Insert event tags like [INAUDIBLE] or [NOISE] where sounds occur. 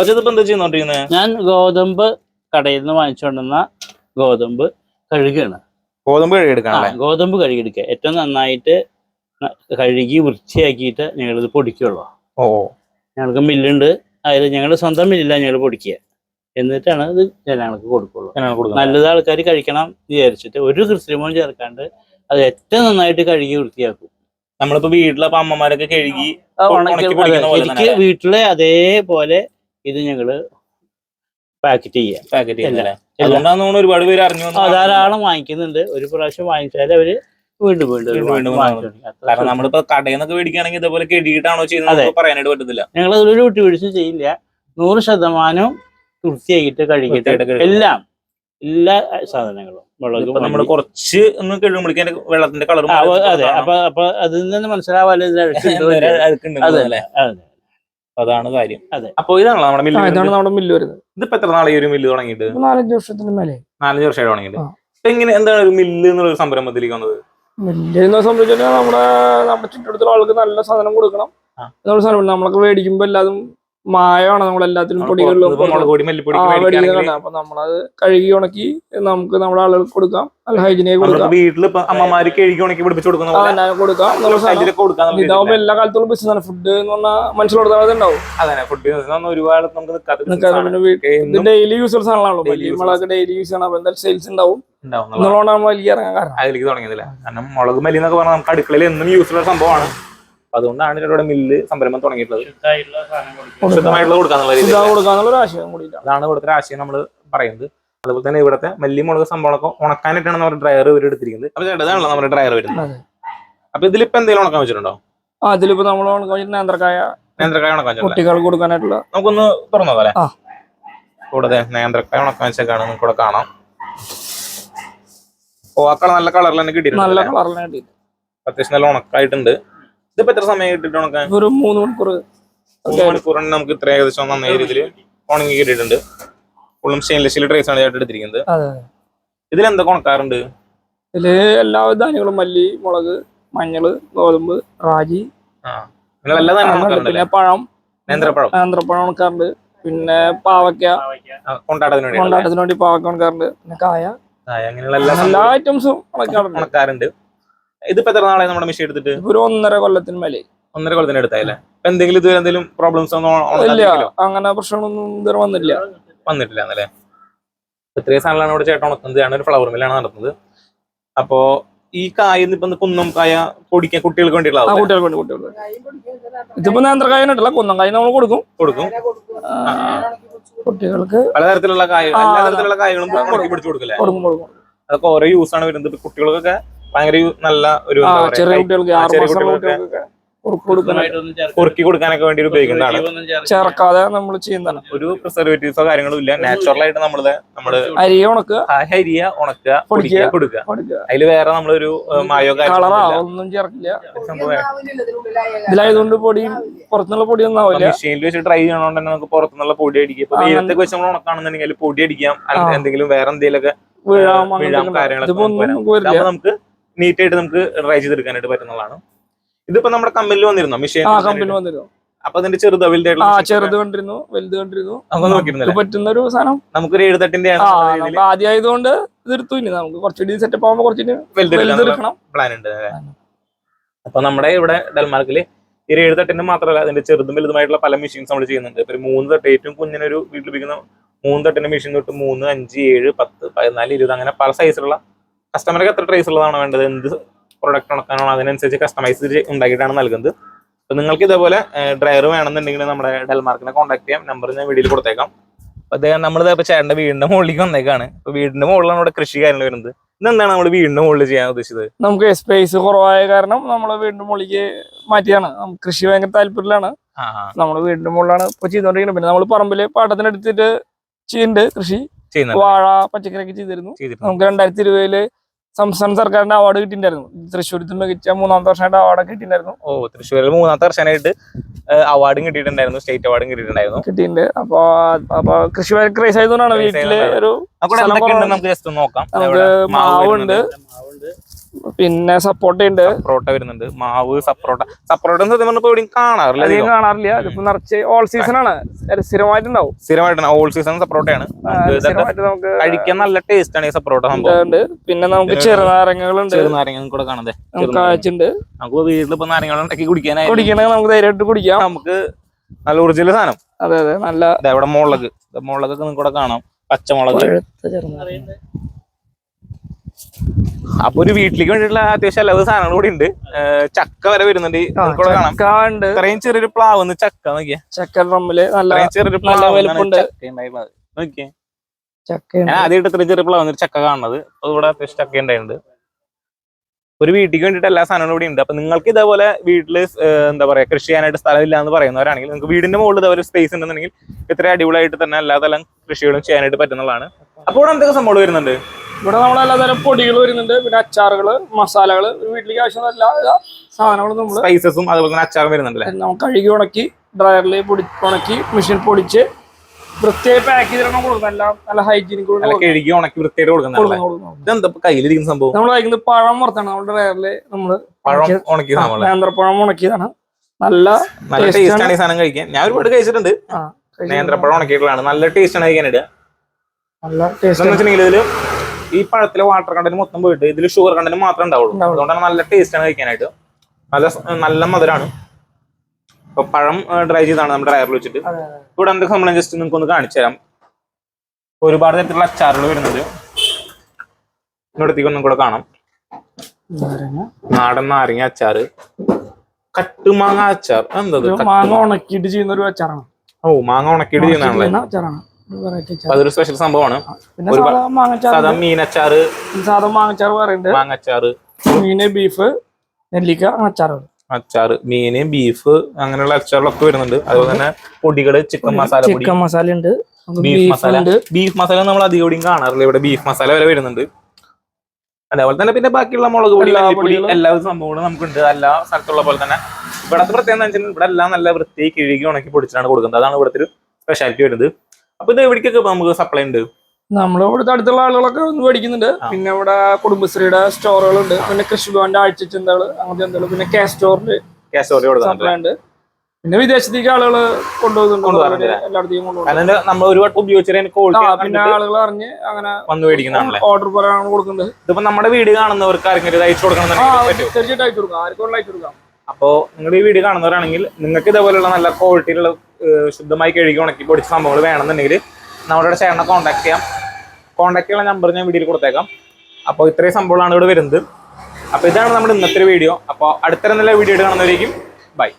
എന്താ ചെയ്യുന്നോണ്ടിരിക്കുന്നത് ഞാൻ ഗോതമ്പ് കടയിൽ നിന്ന് വാങ്ങിച്ചുകൊണ്ടുവന്ന ഗോതമ്പ് കഴുകുകയാണ് ഗോതമ്പ് കഴുകിയെടുക്കണം ഗോതമ്പ് കഴുകിയെടുക്കുക. ഏറ്റവും നന്നായിട്ട് കഴുകി വൃത്തിയാക്കിയിട്ട് ഞങ്ങളിത് പൊടിക്കുള്ളൂ. ഓ ഞങ്ങൾക്ക് മില്ലുണ്ട്. അതിൽ ഞങ്ങളുടെ സ്വന്തം മില്ലില്ല ഞങ്ങൾ പൊടിക്കുക. എന്നിട്ടാണ് ഇത് ജനങ്ങൾക്ക് കൊടുക്കുള്ളൂ. നല്ലത് ആൾക്കാർ കഴിക്കണം എന്ന് വിചാരിച്ചിട്ട് ഒരു കൃത്രിമവും ചേർക്കാണ്ട് അത് ഏറ്റവും നന്നായിട്ട് കഴുകി വൃത്തിയാക്കും. നമ്മളിപ്പോ വീട്ടിലെ അപ്പൊ അമ്മമാരൊക്കെ കഴുകി എനിക്ക് വീട്ടിലെ അതേപോലെ ഇത് ഞങ്ങൾ പാക്കറ്റ് ചെയ്യാം. പാക്കറ്റ്. അതുകൊണ്ടാണ് ഒരുപാട് പേര് അറിഞ്ഞു ധാരാളം വാങ്ങിക്കുന്നുണ്ട്. ഒരു പ്രാവശ്യം വാങ്ങിച്ചാൽ അവർ വീണ്ടും വീണ്ടും വീണ്ടും കാരണം നമ്മളിപ്പോ കടയിൽ നിന്നൊക്കെ മേടിക്കുകയാണെങ്കിൽ ഇതേപോലെ കെടിയിട്ടാണോ ചെയ്യുന്നത് പറയാനായിട്ട് പറ്റത്തില്ല. ഞങ്ങൾ അതിലൊരു വിട്ടുവീഴ്ച ചെയ്യില്ല. നൂറ് ശതമാനം വൃത്തിയാക്കിയിട്ട് കഴുകിയിട്ട്. എല്ലാം എല്ലാ സാധനങ്ങളും നമ്മൾ കുറച്ച് ഒന്ന് കഴുകുമ്പോഴേക്കും വെള്ളത്തിന്റെ കളർ അതെ. അപ്പൊ അപ്പൊ അതിൽ നിന്ന് മനസ്സിലാവാല്ലോ. [LAUGHS] അതെ അതെ. അതാണ് കാര്യം. അതെ. അപ്പൊ ഇതാണല്ലോ നമ്മുടെ മില്ല് ഇതാണ് നമ്മുടെ മില്ല് വരുന്നത്. ഇതിപ്പോ എത്ര നാളെ ഒരു മില്ല് തുടങ്ങിയിട്ട്? നാലഞ്ച് വർഷത്തിന് മേലെ നാലഞ്ച് വർഷമായി തുടങ്ങിയിട്ട്. ഇപ്പൊ എങ്ങനെ എന്താണ് ഒരു മില്ല് എന്നുള്ള ഒരു സംരംഭത്തിലേക്ക് വന്നത്? മില്ല് എന്ന് സംബന്ധിച്ചാൽ നമ്മുടെ നമ്മുടെ ചുറ്റടുത്തുള്ള ആൾക്ക് നല്ല സാധനം കൊടുക്കണം. സാധനം നമ്മളൊക്കെ മേടിക്കുമ്പോ എല്ലാതും മായമാണ് നമ്മൾ എല്ലാത്തിനും പൊടികളിലും അപ്പൊ നമ്മളത് കഴുകി ഉണക്കി നമുക്ക് നമ്മുടെ ആളുകൾക്ക് കൊടുക്കാം. നല്ല ഹൈജീനിയെ കൊടുക്കാം. വീട്ടിൽ അമ്മമാർക്ക് കഴുകി ഉണക്കി പിടിപ്പിച്ച് കൊടുക്കാം. കൊടുക്കാൻ ഇതാവുമ്പോ എല്ലാ കാലത്തോളം ബിസിനസ് ആണ്. ഫുഡ് എന്ന് പറഞ്ഞാൽ മനസ്സിലോടത്താതെ ഉണ്ടാവും. അതെ ഫുഡ് ബിസിനസ് ഒരുപാട് നമുക്ക് നിൽക്കാത്ത business നിനക്ക് ആണ്. പിന്നെ വീ- ഒക്കെ ഇത് എന്നും ഡെയിലി യൂസേഴ്സ് ആണല്ലോ Daily users. നമ്മളൊക്കെ ഡെയിലി യൂസ് ചെയ്യണം അപ്പൊ എന്തായാലും സെയിൽസ് ഉണ്ടാവും. ഉണ്ടാവും. നമ്മൾ വലിയ ഇറങ്ങാൻ കാരണം. അതിലേക്ക് തുടങ്ങിയതില്ല? കാരണം മുളക് മല്ലി എന്നൊക്കെ പറഞ്ഞാൽ നമുക്ക് അടുക്കളയിൽ എന്നും യൂസ് ഉള്ള സംഭവമാണ്. അതുകൊണ്ടാണ് ഇവിടെ മില്ല് സംരംഭം തുടങ്ങിയിട്ടുള്ളത്. ശുദ്ധമായിട്ടുള്ള കൊടുക്കാന്നുള്ള ഒരു ആശയം അതാണ് ഇവിടുത്തെ ഒരു ആശയം നമ്മൾ പറയുന്നത്. അതുപോലെ തന്നെ ഇവിടുത്തെ മല്ലി മുളക് സംഭവങ്ങളൊക്കെ ഉണക്കാനായിട്ടാണ് നമ്മുടെ ഡ്രയർ ഇവർ എടുത്തിരിക്കുന്നത്. അപ്പൊ ചേട്ടതാണല്ലോ നമ്മുടെ ഡ്രയർ വരുന്നത്. അപ്പൊ ഇതിലിപ്പോ എന്തെങ്കിലും ഉണക്കാൻ വെച്ചിട്ടുണ്ടോ? ആ ഇതിലിപ്പോ നമ്മൾ ഉണക്കാൻ നേന്ത്രക്കായ നേന്ത്രക്കായ ഉണക്കാൻ കുട്ടികൾക്ക് കൊടുക്കാനായിട്ടുള്ള നമുക്കൊന്ന് തുറന്നു പോലെ ആ. കൂടാതെ നേന്ത്രക്കായ ഉണക്കാൻ വെച്ചേക്കാണ് നിങ്ങൾക്ക് ഇവിടെ കാണാം. ഓ ആ കളർ നല്ല കളറിൽ തന്നെ കിട്ടിയിട്ടുണ്ട് നല്ല കിട്ടിയിട്ടുണ്ട്. കളറിനായിട്ട് അത്യാവശ്യം നല്ല ഉണക്കായിട്ടുണ്ട്. ഇതിപ്പോ എത്ര സമയം കിട്ടിട്ട് ഉണക്കാൻ? ഒരു മൂന്ന് മണിക്കൂർ. മൂന്ന് മണിക്കൂറിന് നമുക്ക് ഇത്ര ഏകദേശം നന്നായ രീതിയിൽ ഉണങ്ങി കിട്ടിയിട്ടുണ്ട്. ഫുള്ളും സ്റ്റെയിൻലെസ് സ്റ്റീൽ ട്രേസ് ആണ് ചേട്ടൻ എടുത്തിരിക്കുന്നത് ഇതിൽ എന്തൊക്കെ ഉണക്കാറുണ്ട്? ഇതിൽ എല്ലാ ധാന്യങ്ങളും മല്ലി മുളക് മഞ്ഞൾ ഗോതമ്പ് റാജി പിന്നെ പഴം. നേന്ത്രപ്പഴം. നേന്ത്രപ്പഴം ഉണക്കാറുണ്ട്. പിന്നെ പാവയ്ക്ക. കൊണ്ടാട്ടത്തിന് വേണ്ടി പാവയ്ക്ക ഉണക്കാറുണ്ട്. പിന്നെ കായ. എല്ലാ ഐറ്റംസും ഉണക്കാറുണ്ട്. ഇതിപ്പോ എത്ര നാളെ നമ്മുടെ മെഷീൻ എടുത്തിട്ട്? ഒരു ഒന്നര കൊല്ലത്തിന് മേലെ. ഒന്നര കൊല്ലത്തിന് എടുത്തായില്ലേ? എന്തെങ്കിലും ഇതുവരെ എന്തെങ്കിലും പ്രോബ്ലംസ് ഇല്ല അങ്ങനെ പ്രശ്നങ്ങളൊന്നും ഇതുവരെ വന്നില്ല വന്നിട്ടില്ല എന്നല്ലേ ഇത്രയും സാധനങ്ങളാണ് ഇവിടെ ചേട്ടൻ ഉണക്കുന്നത്. ആണ് ഒരു ഫ്ലവർ മില്ലാണ് നടത്തുന്നത് അപ്പോ ഈ കായ ഇപ്പൊ കുന്നം കായ പൊടിക്കാൻ കുട്ടികൾക്ക് വേണ്ടിയിട്ടുള്ള കുട്ടികൾക്ക് വേണ്ടി കുട്ടികൾക്ക്. ഇതിപ്പോ നേന്ത്രകായ കുന്നം കായ നമ്മൾ കൊടുക്കും. കൊടുക്കും. കുട്ടികൾക്ക് പലതരത്തിലുള്ള കായ പലതരത്തിലുള്ള എല്ലാ തരത്തിലുള്ള കായകളും പിടിച്ചു കൊടുക്കില്ലേ കൊടുക്കും കൊടുക്കും. അതൊക്കെ ഓരോ യൂസ് ആണ് വരുന്നത്. കുട്ടികൾക്കൊക്കെ ഭയങ്കര നല്ല ഒരു ചെറിയ കുട്ടികൾക്ക് കുറുക്ക് കൊടുക്കാനൊക്കെ വേണ്ടി ഉപയോഗിക്കുന്നതാണ്. ചേർക്കാതെ നമ്മൾ ചെയ്യുന്നതാണ്. ഒരു പ്രിസർവേറ്റീവ്സോ കാര്യങ്ങളും ഇല്ല. നാച്ചുറൽ ആയിട്ട് നമ്മൾ നമ്മൾ അരി ഉണക്കുക. ഹരിയ ഉണക്കുക പൊടിക്കുക. കൊടുക്കുക. അതിൽ വേറെ നമ്മളൊരു മായോ കളറാ ഒന്നും ചേർക്കില്ല. ഇതിലായതുകൊണ്ട് പൊടി പുറത്തുനിന്നുള്ള പൊടി ഒന്നും ആവില്ല. മെഷീനിൽ വെച്ച് ട്രൈ ചെയ്യണോണ്ട് തന്നെ നമുക്ക് പുറത്തുനിന്നുള്ള പൊടി അടിക്കുക. ഇപ്പൊ വെച്ച് നമ്മൾ ഉണക്കാണെന്നുണ്ടെങ്കിൽ പൊടി അടിക്കാം. അല്ലെങ്കിൽ എന്തെങ്കിലും വേറെ എന്തെങ്കിലുമൊക്കെ വീഴാം കാര്യങ്ങളൊക്കെ. നമുക്ക് ഇതാകുമ്പോ നമുക്ക് നീറ്റ് ആയിട്ട് നമുക്ക് ട്രൈ ചെയ്തെടുക്കാനായിട്ട് പറ്റുന്നതാണ്. ഇതിപ്പോ നമ്മുടെ കമ്പനിയിൽ വന്നിരുന്നു? മെഷീൻ വന്നിരുന്നു? അപ്പൊ അതിന്റെ ചെറുത് വലുതായിട്ടുള്ള ചെറുത് കണ്ടിരുന്നു വലുത് കണ്ടിരുന്നു. നമുക്ക് നോക്കിയിരുന്നില്ല? പറ്റുന്ന ഒരു സാധനം. നമുക്കൊരു എഴുതട്ടിന്റെ ആദ്യമായതുകൊണ്ട് ഇത് എടുത്തു ഇനി നമുക്ക് കുറച്ചുകൂടി സെറ്റപ്പ് ആകുമ്പോൾ കുറച്ചുകൂടി പ്ലാൻ ഉണ്ട്? അപ്പൊ നമ്മുടെ ഇവിടെ ഡെൽമാർക്കിൽ ഈ ഒരു ഏഴ് തട്ടിന്റെ മാത്രമല്ല അതിന്റെ ചെറുതും വലുതുമായിട്ടുള്ള പല മെഷീൻസ് നമ്മൾ ചെയ്യുന്നുണ്ട്. ഇപ്പൊ മൂന്ന് തട്ട് ഏറ്റവും കുഞ്ഞിനൊരു വീട്ടിൽ ഉപയോഗിക്കുന്ന മൂന്ന് തട്ടിന്റെ മെഷീൻ തൊട്ട് മൂന്ന് അഞ്ച് ഏഴ് പത്ത് പതിനാല് ഇരുപത് അങ്ങനെ പല സൈസിലുള്ള കസ്റ്റമർക്ക് എത്ര ട്രേസ് ഉള്ളതാണ് വേണ്ടത്? എന്ത് പ്രൊഡക്റ്റ് ഉണക്കാനാണോ അതിനനുസരിച്ച് കസ്റ്റമൈസ് ഉണ്ടാക്കിയിട്ടാണ് നൽകുന്നത്. അപ്പോൾ നിങ്ങൾക്ക് ഇതേപോലെ ഡ്രയർ വേണമെന്നുണ്ടെങ്കിൽ നമ്മുടെ ഡെൽമാർക്കിനെ കോൺടാക്ട് ചെയ്യാം. നമ്പർ ഞാൻ വീഡിയോയിൽ കൊടുത്തേക്കാം. അപ്പോൾ അദ്ദേഹം നമ്മൾ ഇപ്പൊ ചേട്ടന്റെ വീടിന്റെ മുകളിലേക്ക് വന്നേക്കാണ്. അപ്പോൾ വീടിന്റെ മുകളിലാണ് ഇവിടെ കൃഷി കാര്യങ്ങൾ വരുന്നത്. ഇന്നെന്താണ് നമ്മൾ വീടിന്റെ മുകളിൽ ചെയ്യാൻ ഉദ്ദേശിച്ചത്? നമുക്ക് സ്പേസ് കുറവായ കാരണം നമ്മൾ വീടിന്റെ മുകളിലേക്ക് മാറ്റിയാണ്. കൃഷി ഭയങ്കര താല്പര്യത്തിലാണ്. ആ നമ്മൾ വീടിന്റെ മുകളിലാണ് ഇപ്പൊ ചെയ്തുകൊണ്ടിരിക്കുന്നത്. പിന്നെ നമ്മൾ പറമ്പിൽ പാട്ടത്തിനെടുത്തിട്ട് ചെയ്യുന്നുണ്ട് കൃഷി. വാഴ പച്ചക്കറിയൊക്കെ ചെയ്തിരുന്നു. നമുക്ക് രണ്ടായിരത്തി ഇരുപതിൽ സംസ്ഥാന സർക്കാരിന്റെ അവാർഡ് കിട്ടിയിട്ടുണ്ടായിരുന്നു. തൃശ്ശൂരത്തിൽ മികച്ച മൂന്നാമത്തെ വർഷമായിട്ട് അവാർഡ് കിട്ടിയിട്ടുണ്ടായിരുന്നു. ഓ തൃശ്ശൂരിൽ മൂന്നാമത്തെ വർഷമായിട്ട് അവാർഡും കിട്ടിയിട്ടുണ്ടായിരുന്നു. സ്റ്റേറ്റ് അവാർഡും കിട്ടിയിട്ടുണ്ടായിരുന്നു. കിട്ടിയിട്ടുണ്ട്. അപ്പൊ അപ്പൊ കൃഷി ക്രൈസ് ആയതുകൊണ്ടാണ് വീട്ടിൽ ഒരു നമുക്ക്. മാവുണ്ട്. പിന്നെ സപ്പോർട്ട ഉണ്ട്. സപ്പോർട്ട വരുന്നുണ്ട്. മാവ് സപ്പോർട്ട സപ്പോർട്ട എന്ന് സത്യം പറഞ്ഞപ്പോ എവിടെയും കാണാറില്ല അധികം. കാണാറില്ല. ഇതിപ്പോ നിറച്ച് ഓൾ സീസൺ ആണ്. സ്ഥിരമായിട്ടുണ്ടാവും. സ്ഥിരമായിട്ടാണ് ഓൾ സീസൺ സ്ഥിരമായിട്ട് കഴിക്കാൻ നല്ല ടേസ്റ്റ് ആണ് ഈ സപ്പോർട്ട സംഭവം. ഉണ്ട് പിന്നെ നമുക്ക് ചെറുനാരങ്ങകളുണ്ട്. ചെറുനാരങ്ങ കൂടെ കാണാതെ നമുക്ക് കാഴ്ചയുണ്ട് നമുക്ക് വീട്ടിൽ ഇപ്പൊ നാരങ്ങൾ ഉണ്ടാക്കി കുടിക്കാനായി. കുടിക്കണേ നമുക്ക് ധൈര്യമായിട്ട് കുടിക്കാം. നമുക്ക് നല്ല ഒറിജിനൽ സാധനം. അതെ അതെ. നല്ല ദേ ഇവിടെ മുളക്. ദേ മുളകൊക്കെ നിങ്ങൾക്ക് ഇവിടെ കാണാം. പച്ചമുളക്. ചെറുനാരങ്ങ. അപ്പൊ ഒരു വീട്ടിലേക്ക് വേണ്ടിയിട്ടുള്ള അത്യാവശ്യം എല്ലാ സാധനങ്ങൾ കൂടി ഉണ്ട്. ചക്ക വരെ വരുന്നുണ്ട്. കാണാം. ഇത്രയും ചെറിയൊരു പ്ലാവ് ചക്ക നോക്കിയേ. ചക്ക നല്ല ചെറിയൊരു പ്ലാവ്. നോക്കിയേ. ഞാൻ ആദ്യമായിട്ട് ഇത്രയും ചെറിയ പ്ലാവ് ചക്ക കാണുന്നത്. ഇവിടെ അത്യാവശ്യം ചക്ക ഉണ്ടായിട്ടുണ്ട്. ഒരു വീട്ടിലേക്ക് വേണ്ടിയിട്ട് എല്ലാ സാധനങ്ങളും ഇവിടെ ഉണ്ട്. അപ്പൊ നിങ്ങൾക്ക് ഇതേപോലെ വീട്ടിൽ എന്താ പറയാ കൃഷി ചെയ്യാനായിട്ട് സ്ഥലമില്ല എന്ന് പറയുന്നവരാണെങ്കിൽ നിങ്ങൾക്ക് വീടിന്റെ മുകളിൽ ഒരു സ്പേസ് ഉണ്ടെന്നുണ്ടെങ്കിൽ ഇത്ര അടിപൊളിയായിട്ട് തന്നെ എല്ലാ തരം കൃഷികളും ചെയ്യാനായിട്ട് പറ്റുന്നതാണ്. അപ്പോൾ ഇവിടെ എന്തൊക്കെ സംഭവം വരുന്നുണ്ട്? ഇവിടെ നമ്മൾ എല്ലാതരം പൊടികൾ വരുന്നുണ്ട്. പിന്നെ അച്ചാറുകൾ മസാലകൾ ഒരു വീട്ടിലേക്ക് ആവശ്യമുള്ള എല്ലാ സാധനങ്ങളും നമ്മൾ സ്പൈസസും അതുപോലെ തന്നെ അച്ചാറും വരുന്നുണ്ട് നമുക്ക് കഴുകി ഉണക്കി ഡ്രയറിൽ പൊടി ഉണക്കി മെഷീൻ പൊടിച്ച് വൃത്തിയായി പാക്ക് ചെയ്തിട്ടാണ് കൊടുക്കുന്നത്. എല്ലാം നല്ല ഹൈജീനിക് കഴുകി ഉണക്കി വൃത്തിയായിട്ട് കൊടുക്കുന്നതല്ലേ ഇതെന്താ ഇപ്പൊ കയ്യിലിരിക്കുന്ന സംഭവം? നമ്മൾ കഴിക്കുന്നത് പഴം വറുത്താണ്. നമ്മുടെ വേറെ നമ്മൾ പഴം ഉണക്കി നേന്ത്രപ്പഴം ഉണക്കിയതാണ്. നല്ല നല്ല ടേസ്റ്റ് ആണ്. ആണ് ഈ സാധനം കഴിക്കാൻ. ഞാൻ ഒരുപാട് കഴിച്ചിട്ടുണ്ട്. നേന്ത്രപ്പഴം ഉണക്കിയിട്ടുള്ളതാണ്. നല്ല ടേസ്റ്റ് ആണ് കഴിക്കാനായിട്ട് നല്ല ടേസ്റ്റ് ഈ പഴത്തിലെ വാട്ടർ കണ്ടന്റ് മൊത്തം പോയിട്ട് ഇതിൽ ഷുഗർ കണ്ടന്റ് മാത്രമേ ഉണ്ടാവുള്ളൂ. ഉണ്ടാവുള്ളൂ. അതുകൊണ്ടാണ് നല്ല ടേസ്റ്റ് ആണ് കഴിക്കാനായിട്ട്. നല്ല നല്ല മധുരമാണ് അപ്പൊ പഴം ഡ്രൈ ചെയ്താണ് നമ്മുടെ ഡ്രയറിൽ വെച്ചിട്ട്. ഇവിടെ എന്തൊക്കെ നമ്മൾ ജസ്റ്റ് നിങ്ങൾക്ക് ഒന്ന് കാണിച്ചു തരാം. ഒരുപാട് തരത്തിലുള്ള അച്ചാറുകൾ വരുന്നുണ്ട്. ഇവിടത്തേക്ക് ഒന്നും കൂടെ കാണാം. നാടൻ നാരങ്ങ അച്ചാറ്. കട്ടുമാങ്ങ അച്ചാർ. എന്തത് മാങ്ങ ഉണക്കിയിട്ട് ചെയ്യുന്ന ഒരു അച്ചാറാണ്. ഓ മാങ്ങ ഉണക്കിയിട്ട് ചെയ്യുന്നതാണല്ലേ? അതൊരു സ്പെഷ്യൽ സംഭവമാണ്. സാധാ മീനച്ചാറ്. സാധാ മാങ്ങച്ചാറ് പറയുന്നുണ്ട്. മാങ്ങച്ചാറ്. മീന് ബീഫ് നെല്ലിക്ക അച്ചാറുകൾ. അച്ചാറ് മീന് ബീഫ് അങ്ങനെയുള്ള അച്ചാറുകളൊക്കെ വരുന്നുണ്ട്. അതുപോലെ തന്നെ പൊടികൾ ചിക്കൻ മസാല പൊടി. ചിക്കൻ മസാല ഉണ്ട്. ബീഫ് മസാല ബീഫ് മസാല നമ്മൾ അധികം കൂടിയും കാണാറില്ല. ഇവിടെ ബീഫ് മസാല വരെ വരുന്നുണ്ട്. അതേപോലെ തന്നെ പിന്നെ ബാക്കിയുള്ള മുളക് പൊടി പൊടി മല്ലിപ്പൊടി. എല്ലാ സംഭവങ്ങളും നമുക്കുണ്ട്. എല്ലാ സ്ഥലത്തുള്ള പോലെ തന്നെ ഇവിടത്തെ പ്രത്യേകത വെച്ചാൽ ഇവിടെ എല്ലാം നല്ല വൃത്തി കിഴുകി ഉണക്കി പൊടിച്ചിട്ടാണ് കൊടുക്കുന്നത്. അതാണ് ഇവിടുത്തെ ഒരു സ്പെഷ്യാലിറ്റി വരുന്നത്. അപ്പൊ ഇത് എവിടേക്കൊക്കെ നമുക്ക് സപ്ലൈ ഉണ്ട്? നമ്മൾ ഇവിടുത്തെ അടുത്തുള്ള ആളുകളൊക്കെ ഒന്ന് പഠിക്കുന്നുണ്ട് പിന്നെ ഇവിടെ കുടുംബശ്രീയുടെ സ്റ്റോറുകളുണ്ട്. പിന്നെ കൃഷിഭവന്റെ ആഴ്ച ചിന്തകൾ അങ്ങനത്തെ എന്തെങ്കിലും. പിന്നെ കെ സപ്ലൈ ഉണ്ട്. പിന്നെ വിദേശത്തേക്ക് ആളുകൾ കൊണ്ടുപോകുന്നുണ്ട്. എല്ലായിടത്തേക്കും കൊണ്ടുപോകും പിന്നെ ആളുകൾ അറിഞ്ഞ് അങ്ങനെ വന്ന് മേടിക്കുന്നതാണല്ലേ? ഓർഡർ പറയാനാണ് കൊടുക്കുന്നത്. ഇതിപ്പോ നമ്മുടെ വീട് കാണുന്നവർക്ക് ഇത് അയച്ചു കൊടുക്കണം തീർച്ചയായിട്ടും അയച്ചു കൊടുക്കാം. ആർക്കും അയച്ചു കൊടുക്കാം. അപ്പോ നിങ്ങൾ ഈ വീട് കാണുന്നവരാണെങ്കിൽ നിങ്ങൾക്ക് ഇതേപോലെയുള്ള നല്ല ക്വാളിറ്റിയിലുള്ള ശുദ്ധമായി കഴുകി ഉണക്കി പൊടിച്ച സംഭവങ്ങൾ വേണമെന്നുണ്ടെങ്കിൽ നമ്മുടെ ചേട്ടനെ കോൺടാക്ട് ചെയ്യാം. കോൺടാക്ട് ചെയ്യുന്ന നമ്പർ ഞാൻ വീഡിയോയിൽ കൊടുത്തേക്കാം. അപ്പോൾ ഇത്രയും സംഭവങ്ങളാണ് ഇവിടെ വരുന്നത്. അപ്പോൾ ഇതാണ് നമ്മുടെ ഇന്നത്തെ വീഡിയോ അപ്പോൾ അടുത്ത നല്ല വീഡിയോ കാണുന്നവരേക്കും ബൈ